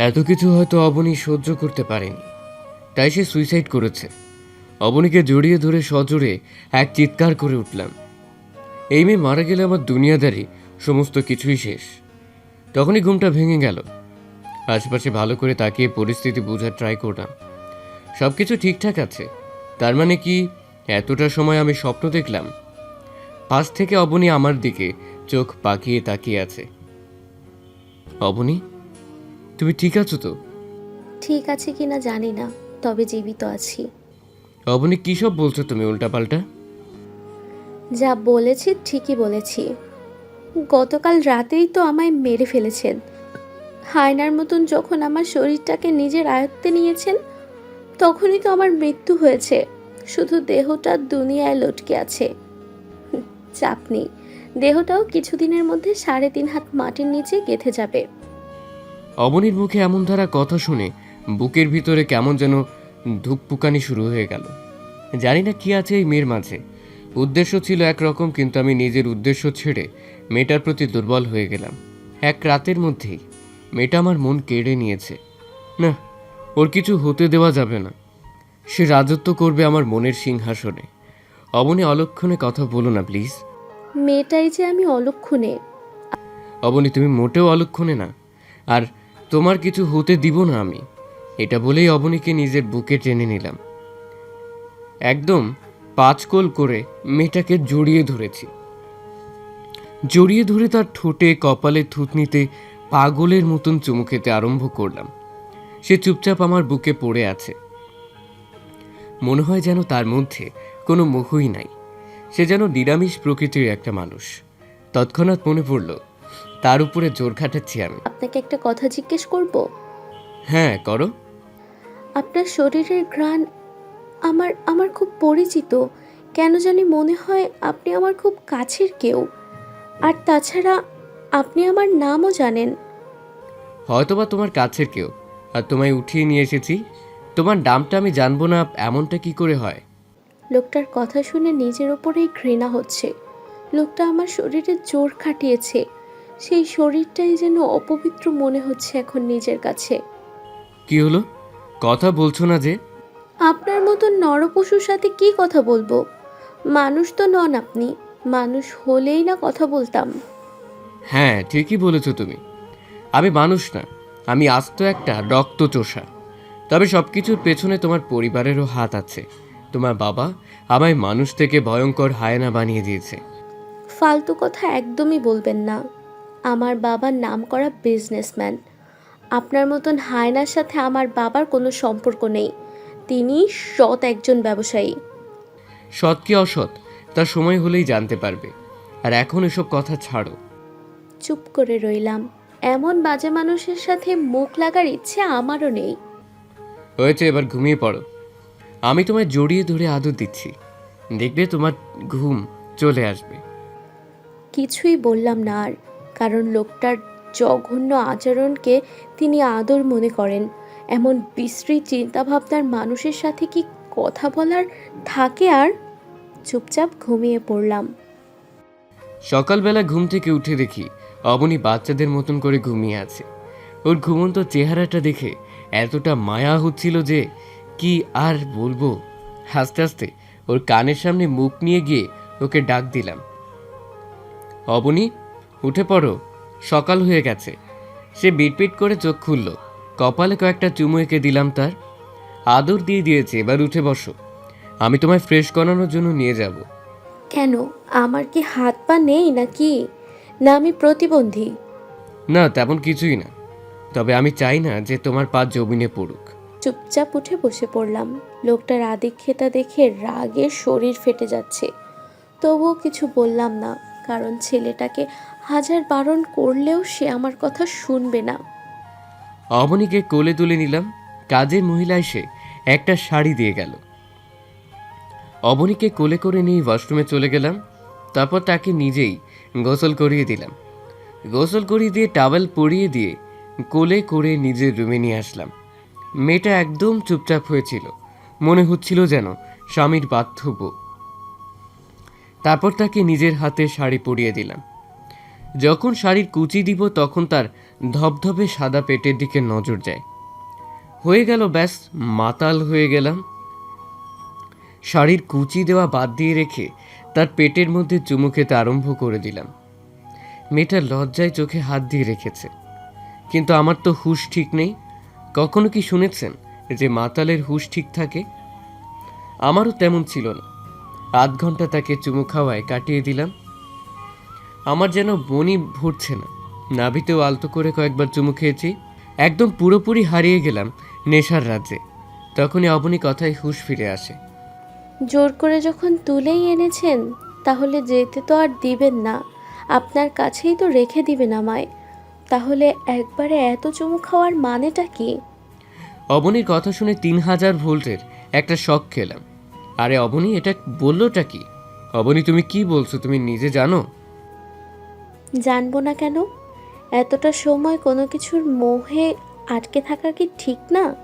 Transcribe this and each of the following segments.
এত কিছু হয়তো অবনী সহ্য করতে পারেনি। তাই সে সুইসাইড করেছে। অবনীকে জড়িয়ে ধরে সজোরে এক চিৎকার করে উঠলাম। এই মেয়ে মারা গেলে আমার দুনিয়াদারি, সমস্ত কিছুই শেষ। তখনই ঘুমটা ভেঙে গেল। আশেপাশে ভালো করে তাকিয়ে পরিস্থিতি বোঝার ট্রাই করলাম। সব কিছু ঠিকঠাক আছে। তার মানে কি, এতটা সময় আমি স্বপ্ন দেখলাম। পাশ থেকে অবনী আমার দিকে চোখ পাকিয়ে তাকিয়ে আছে। অবনী? তুমি ঠিক আছো তো? ঠিক আছে কিনা জানি না তবে জীবিত আছি। অবনী কী সব বলছো তুমি উল্টাপাল্টা? যা বলেছি ঠিকই বলেছি। গতকাল রাতেই তো আমায় মেরে ফেলেছেন। হায়নার মতন যখন আমার শরীরটাকে নিজের আয়ত্তে নিয়েছেন তখনই তো আমার মৃত্যু হয়েছে। শুধু দেহটা দুনিয়ায় লটকে আছে। চাপ নেই। দেহটাও কিছুদিনের মধ্যে সাড়ে তিন হাত মাটির নিচে গেঁথে যাবে। অবনীর মুখে এমন ধারা কথা শুনে বুকের ভিতরে কেমন যেন ধুকপুকানি শুরু হয়ে গেল। জানি না কি আছে এই মেয়ের মাঝে। উদ্দেশ্য ছিল একরকম কিন্তু আমি নিজের উদ্দেশ্য ছেড়ে মেয়েটার প্রতি দুর্বল হয়ে গেলাম। এক রাতের মধ্যেই মেয়েটা আমার মন কেড়ে নিয়েছে। না ওর কিছু হতে দেওয়া যাবে না। সে রাজত্ব করবে আমার মনের সিংহাসনে। অবনী অলক্ষণে কথা বলো না প্লিজ। মেয়েটাই যে আমি অলক্ষণে। অবনী তুমি মোটেও অলক্ষণে না। আর তোমার কিছু হতে দিব না আমি। এটা বলেই অবনীকে নিজের বুকে টেনে নিলাম। একদম পাঁচকোল করে মেয়েটাকে জড়িয়ে ধরেছি। জড়িয়ে ধরে তার ঠোঁটে, কপালে থুতনিতে, পাগলের মতন চুমু খেতে আরম্ভ করলাম। সে চুপচাপ আমার বুকে পড়ে আছে। মনে হয় যেন তার মধ্যে কোনো মোহই নাই। সে যেন নিরামিষ প্রকৃতির একটা মানুষ। তৎক্ষণাৎ মনে পড়ল তার উপরে জোর খাটাচ্ছি আমি। আপনাকে একটা কথা জিজ্ঞেস করব? হ্যাঁ করো। আপনার শরীরের ঘ্রাণ আমার আমার খুব পরিচিত। কেন জানি মনে হয় আপনি আমার খুব কাছের কেউ। আর তাছাড়া আপনি আমার নামও জানেন। হয়তোবা তোমার কাছের কেউ। আর তোমায় উঠিয়ে নিয়ে এসেছি। তোমার নামটা আমি জানব না এমনটা কি করে হয়? লোকটার কথা শুনে নিজের ওপরেই ঘৃণা হচ্ছে। লোকটা আমার শরীরে জোর খাটিয়েছে। সেই শরীরটাই যেন অপবিত্র মনে হচ্ছে এখন নিজের কাছে। কি হলো? কথা বলছো না যে? আপনার মতো নরপশুর সাথে কি কথা বলব? মানুষ তো নন আপনি মানুষ হলেই না কথা বলতাম। হ্যাঁ ঠিকই বলেছ তুমি। আমি মানুষ না আমি আস্ত একটা রক্তচোষা। তবে সব কিছুর পেছনে তোমার পরিবারেরও হাত আছে। তোমার বাবা আমায় মানুষ থেকে ভয়ঙ্কর হায়না বানিয়ে দিয়েছে। ফালতু কথা একদমই বলবেন না। আমার বাবার নাম করা বিজনেসম্যান আপনার মতন হায়নার সাথে আমার বাবার কোনো সম্পর্ক নেই। তিনি সৎ একজন ব্যবসায়ী। সৎ কি অসৎ তার সময় হলেই জানতে পারবে। আর এখন এসব কথা ছাড়ো। চুপ করে রইলাম। এমন বাজে মানুষের সাথে মুখ লাগার ইচ্ছে আমারও নেই। হয়েছে এবার ঘুমিয়ে পড়ো। আমি তোমায় জড়িয়ে ধরে আদর দিচ্ছি। দেখবে তোমার ঘুম চলে আসবে। কিছুই বললাম না আর। কারণ লোকটার জঘন্য আচরণকে তিনি আদর মনে করেন। এমন বিশ্রী চিন্তাভাবনার মানুষের সাথে কি কথা বলার থাকে আর? চুপচাপ ঘুমিয়ে পড়লাম। সকালবেলা ঘুম থেকে উঠে দেখি অবনী বাচ্চাদের মতন করে ঘুমিয়ে আছে। ওর ঘুমন্ত চেহারাটা দেখে এতটা মায়া হচ্ছিল যে কি আর বলব? হাসতে হাসতে ওর কানের সামনে মুখ নিয়ে গিয়ে ওকে ডাক দিলাম। অবনী উঠে পড়ো সকাল হয়ে গেছে। সে বিটপিট করে চোখ খুলল। কপালে কয়েকটা চুমু এঁকে দিলাম তার। আদর দিয়ে দিয়েছে এবার উঠে বসো। আমি তোমায় ফ্রেশ করানোর জন্য নিয়ে যাব। কেন? আমার কি হাত পা নেই নাকি? না আমি প্রতিবন্ধী। না তেমন কিছুই না। তবে আমি চাই না যে তোমার পা জমিনে পড়ুক। চুপচাপ উঠে বসে পড়লাম। লোকটার আদিক্ষেতা দেখে রাগে শরীর ফেটে যাচ্ছে। তবুও কিছু বললাম না কারণ ছেলেটাকে হাজার বারণ করলেও সে আমার কথা শুনবে না। অবনীকে কোলে তুলে নিলাম কাজের মহিলা এসে একটা শাড়ি দিয়ে গেল। অবনীকে কোলে করে নিয়ে ওয়াশরুমে চলে গেলাম, তারপর তাকে নিজেই গোসল করিয়ে দিলাম। গোসল করিয়ে দিয়ে টাওয়েল পরিয়ে দিয়ে কোলে করে নিজের রুমে নিয়ে আসলাম। মেয়েটা একদম চুপচাপ হয়েছিল, মনে হচ্ছিল যেন স্বামীর বাধ্যব্য। তারপর তাকে নিজের হাতে শাড়ি পরিয়ে দিলাম। যখন শাড়ির কুচি দিব তখন তার ধবধবে সাদা পেটের দিকে নজর যায়। হয়ে গেল ব্যাস, মাতাল হয়ে গেলাম। শাড়ির কুচি দেওয়া বাদ দিয়ে রেখে তার পেটের মধ্যে চুমু খেতে আরম্ভ করে দিলাম। মেয়েটা লজ্জায় চোখে হাত দিয়ে রেখেছে। কিন্তু আমার তো হুশ ঠিক নেই। কখনো কি শুনেছেন যে মাতালের হুশ ঠিক থাকে? আমারও তেমন ছিল না। আধ ঘণ্টা তাকে চুমু খাওয়ায় কাটিয়ে দিলাম। আমার যেন বনি ভরছে না। নাভিতেও আলতো করে কয়েকবার চুমু খেয়েছি। একদম পুরোপুরি হারিয়ে গেলাম নেশার রাজ্যে। তখনই অবনী কথায় হুশ ফিরে আসে। জোর করে যখন তুলেই এনেছেন তাহলে যেতে তো আর দিবেন না। আপনার কাছেই তো রেখে দিবেন আমায়। তাহলে একবারে এত চুমু খাওয়ার মানেটা কি? অবনীর কথা শুনে তিন হাজার ভোল্টের একটা শখ খেলাম। আরে অবনী এটা বললোটা কি? অবনী তুমি কি বলছো? তুমি নিজে জানো? জানব না কেন? এতটা সময় কোনো কিছুর মোহে আটকে থাকা কি ঠিক না?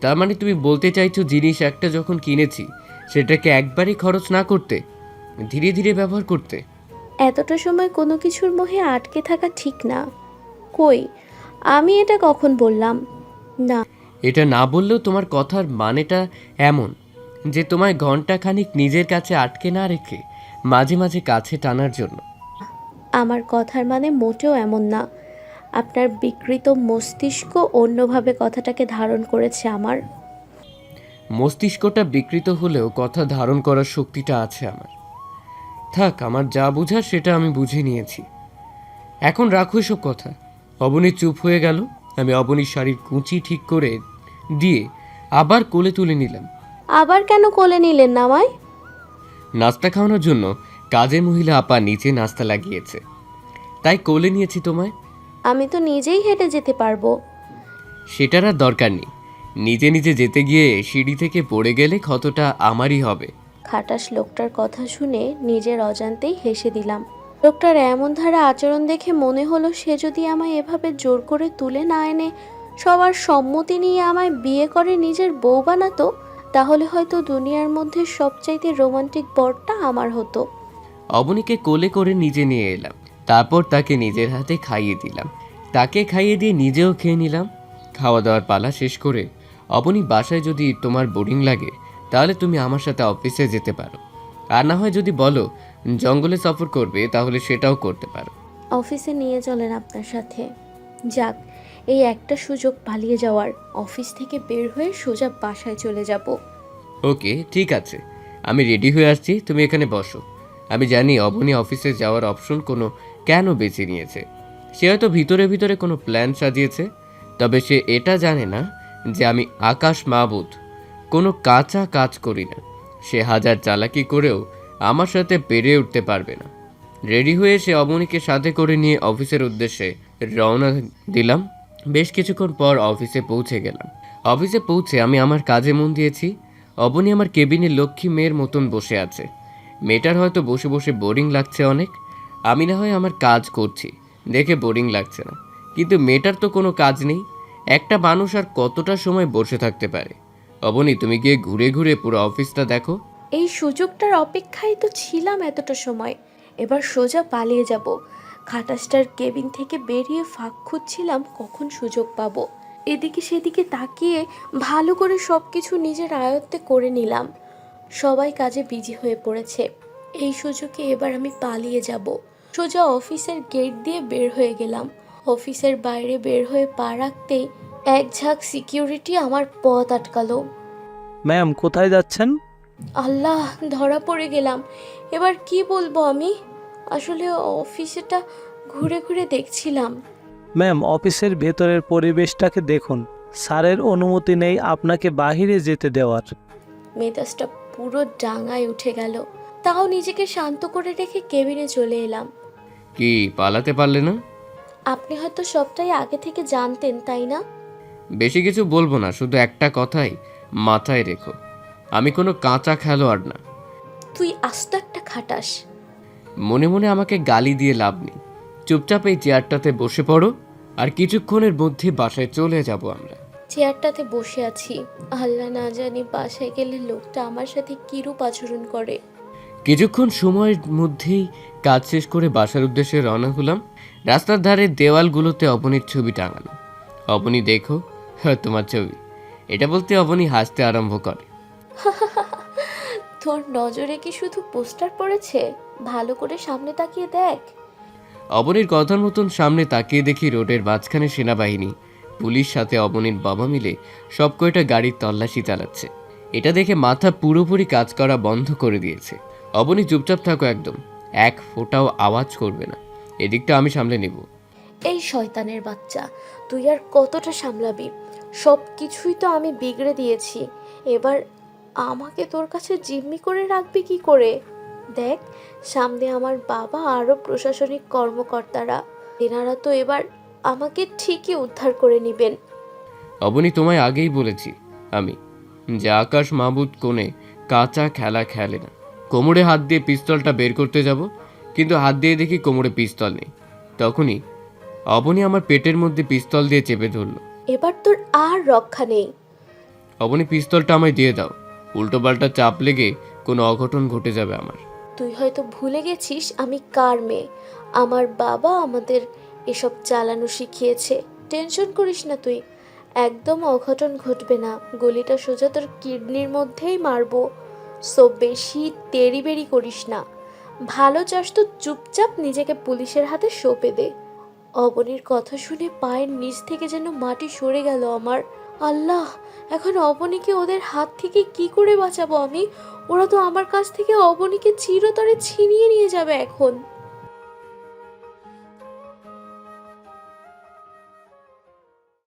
তার মানে তুমি বলতে চাইছো জিনিস একটা যখন কিনেছি সেটাকে একবারই খরচ না করতে ধীরে ধীরে ব্যবহার করতে? এতটা সময় কোনো কিছুর মোহে আটকে থাকা ঠিক না। কই? আমি এটা কখন বললাম? না। এটা না বললেও তোমার কথার মানেটা এমন যে তোমায় ঘণ্টা খানিক নিজের কাছে আটকে না রেখে মাঝে মাঝে কাছে টানার জন্য। আমার কথার মানে মোটেও এমন না। আপনার বিকৃত মস্তিষ্ক অন্যভাবে কথাটাকে ধারণ করেছে আমার। মস্তিষ্কটা বিকৃত হলেও কথা ধারণ করার শক্তিটা আছে আমার। থাক আমার যা বোঝার সেটা আমি বুঝে নিয়েছি। এখন রাখো এসব কথা। অবনী চুপ হয়ে গেল। আমি অবনীর শাড়ির কুঁচি ঠিক করে দিয়ে আবার কোলে তুলে নিলাম। আবার কেন কোলে নিলেন না আমায়? নাস্তা খাওয়ানোর জন্য কাজের মহিলা আপা নিচে নাস্তা লাগিয়েছে। তাই কোলে নিয়েছি তোমায়? আমি তো নিজেই হেঁটে যেতে পারব। সেটার আর দরকার নেই। নিজে নিজে যেতে গিয়ে সিঁড়ি থেকে পড়ে গেলে ক্ষতটা আমারই হবে। খাটাস লোকটার কথা শুনে নিজের অজান্তেই হেসে দিলাম। লোকটার এমন ধারা আচরণ দেখে মনে হলো সে যদি আমায় এভাবে জোর করে তুলে না এনে সবার সম্মতি নিয়ে আমায় বিয়ে করে নিজের বউ বানাতো তাহলে হয়তো দুনিয়ার মধ্যে সবচাইতে রোমান্টিক বরটা আমার হতো। অবনীকে কোলে করে নিজে নিয়ে এলাম। তারপর তাকে নিজের হাতে খাইয়ে দিলাম। তাকে খাইয়ে দিয়ে নিজেও খেয়ে নিলাম। খাওয়া দাওয়ার পালা শেষ করে অবনী বাসায় যদি তোমার বোরিং লাগে তাহলে তুমি আমার সাথে অফিসে যেতে পারো। আর না হয় যদি বলো জঙ্গলে সফর করবে তাহলে সেটাও করতে পারো। অফিসে নিয়ে চলেন আপনার সাথে। যাক এই একটা সুযোগ পালিয়ে যাওয়ার। অফিস থেকে বের হয়ে সোজা বাসায় চলে যাব। ওকে ঠিক আছে। আমি রেডি হয়ে আসছি তুমি এখানে বসো। আমি জানি অবনী অফিসে যাওয়ার অপশন কোনো কেন বেছে নিয়েছে। সে হয়তো ভিতরে ভিতরে কোনো প্ল্যান সাজিয়েছে, তবে সে এটা জানে না যে আমি আকাশ মাহবুদ কোনো কাঁচা কাজ করি না। সে হাজার চালাকি করেও আমার সাথে পেরে উঠতে পারবে না। রেডি হয়ে সে অবনীকে সাথে করে নিয়ে অফিসের উদ্দেশ্যে রওনা দিলাম। বেশ কিছুক্ষণ পর অফিসে পৌঁছে গেলাম। অফিসে পৌঁছে আমি আমার কাজে মন দিয়েছি। অবনী আমার কেবিনে লক্ষ্মী মেয়ের মতন বসে আছে। মেয়েটার হয়তো বসে বসে বোরিং লাগছে অনেক। আমি না হয় আমার কাজ করছি, দেখে বোরিং লাগছে না। কিন্তু মেয়েটার তো কোনো কাজ নেই। একটা মানুষ আর কতটা সময় বসে থাকতে পারে? অবনী, তুমি গিয়ে ঘুরে ঘুরে পুরো অফিসটা দেখো। এই সুযোগটার অপেক্ষায় তো ছিলাম এতটা সময়। এবার সোজা পালিয়ে যাব। খাটাসটার কেবিন থেকে বেরিয়ে ফাঁক খুঁজছিলাম কখন সুযোগ পাবো। এদিকে সেদিকে তাকিয়ে ভালো করে সব কিছু নিজের আয়ত্তে করে নিলাম। সবাই কাজে বিজি হয়ে পড়েছে। এই সুযোগে এবার আমি পালিয়ে যাব। সোজা অফিসের গেট দিয়ে বের হয়ে গেলাম। অফিসের বাইরে বের হয়ে পা রাখতেই এক ঝাঁক সিকিউরিটি আমার পথ আটকালো। ম্যাম কোথায় যাচ্ছেন? আল্লাহ ধরা পড়ে গেলাম। এবার কি বলব আমি? আসলে অফিসেটা ঘুরে ঘুরে দেখছিলাম। ম্যাম অফিসের ভেতরের পরিবেশটাকে দেখুন। স্যারের অনুমতি নেই আপনাকে বাহিরে যেতে দেওয়ার। মেজাজটা পুরো ডাঙায় উঠে গেল। তাও নিজেকে শান্ত করে রেখে কেবিনে চলে এলাম। কি পালাতে পারলে না? আপনি হয়তো সবটাই আগে থেকে জানতেন তাই না? বেশি কিছু বলব না শুধু একটা কথাই মাথায় রেখো। আমি কোনো কাঁচা খেলোয়াড় না। তুই আস্ত একটা খাটাস। মনে মনে আমাকে গালি দিয়ে লাভ নেই। চুপচাপ এই চেয়ারটাতে বসে পড়ো আর কিছুক্ষণের মধ্যে বাসায় চলে যাব আমরা। চেয়ারটাতে বসে আছি। আল্লাহ না জানি বাসায় গেলে লোকটা আমার সাথে কিরূপ আচরণ করে। কিছুক্ষণ সময়ের মধ্যেই কাজ শেষ করে বাসার উদ্দেশ্যে রওনা হলাম। রাস্তার ধারে দেওয়ালগুলোতে অবনীর ছবি টাঙানো। অবনী দেখো হ্যাঁ তোমার ছবি। এটা বলতে অবনী হাসতে আরম্ভ করে। তোর নজরে কি শুধু পোস্টার পড়েছে? ভালো করে সামনে তাকিয়ে দেখ। অবনীর কথার মতন সামনে তাকিয়ে দেখি রোডের মাঝখানে সেনাবাহিনী। পুলিশ সাথে অবনীর বাবা মিলে সব কয়টা গাড়ির তল্লাশি চালাচ্ছে। এটা দেখে মাথা পুরোপুরি কাজ করা বন্ধ করে দিয়েছে। অবনী চুপচাপ থাকো একদম। এক ফোঁটাও আওয়াজ করবে না। এদিকটা আমি সামলে নেব। এই শয়তানের বাচ্চা, তুই আর কতটা সামলাবি? সব কিছুই তো আমি বিগড়ে দিয়েছি। এবার আমাকে তোর কাছে জিম্মি করে রাখবি কি করে? দেখ, সামনে আমার বাবা আরও প্রশাসনিক কর্মকর্তারা। এনারা তো এবার আমাকে ঠিকই উদ্ধার করে নেবেন। অবনি তোমায় আগেই বলেছি আমি যে আকাশ মাহবুদ কোণে কাঁচা খেলা খেলে না। কোমরে হাত দিয়ে পিস্তলটা বের করতে যাব কিন্তু হাত দিয়ে দেখি কোমরে পিস্তল নেই। তখনই অবনি আমার পেটের মধ্যে পিস্তল দিয়ে চেপে ধরলো। এবার তোর আর রক্ষা নেই। অবনি পিস্তলটা আমায় দিয়ে দাও উল্টোপাল্টা চাপ লেগে কোনো অঘটন ঘটে যাবে আমার। তুই হয়তো ভুলে গেছিস আমি কার মেয়ে। আমার বাবা আমাদের এসব চালানো শিখিয়েছে। টেনশন করিস না তুই। একদম অঘটন ঘটবে না। গলিটা সোজা তোর কিডনির মধ্যেই মারবো। সো বেশি তেড়ি বেড়ি করিস না। ভালো চাস তো চুপচাপ নিজেকে পুলিশের হাতে সঁপে দে। অবনীর কথা শুনে পায়ের নিচ থেকে যেন মাটি সরে গেল আমার। আল্লাহ, এখন অবনীকে ওদের হাত থেকে কি করে বাঁচাবো আমি? ওরা তো আমার কাছ থেকে অবনীকে চিরতরে ছিনিয়ে নিয়ে যাবে এখন।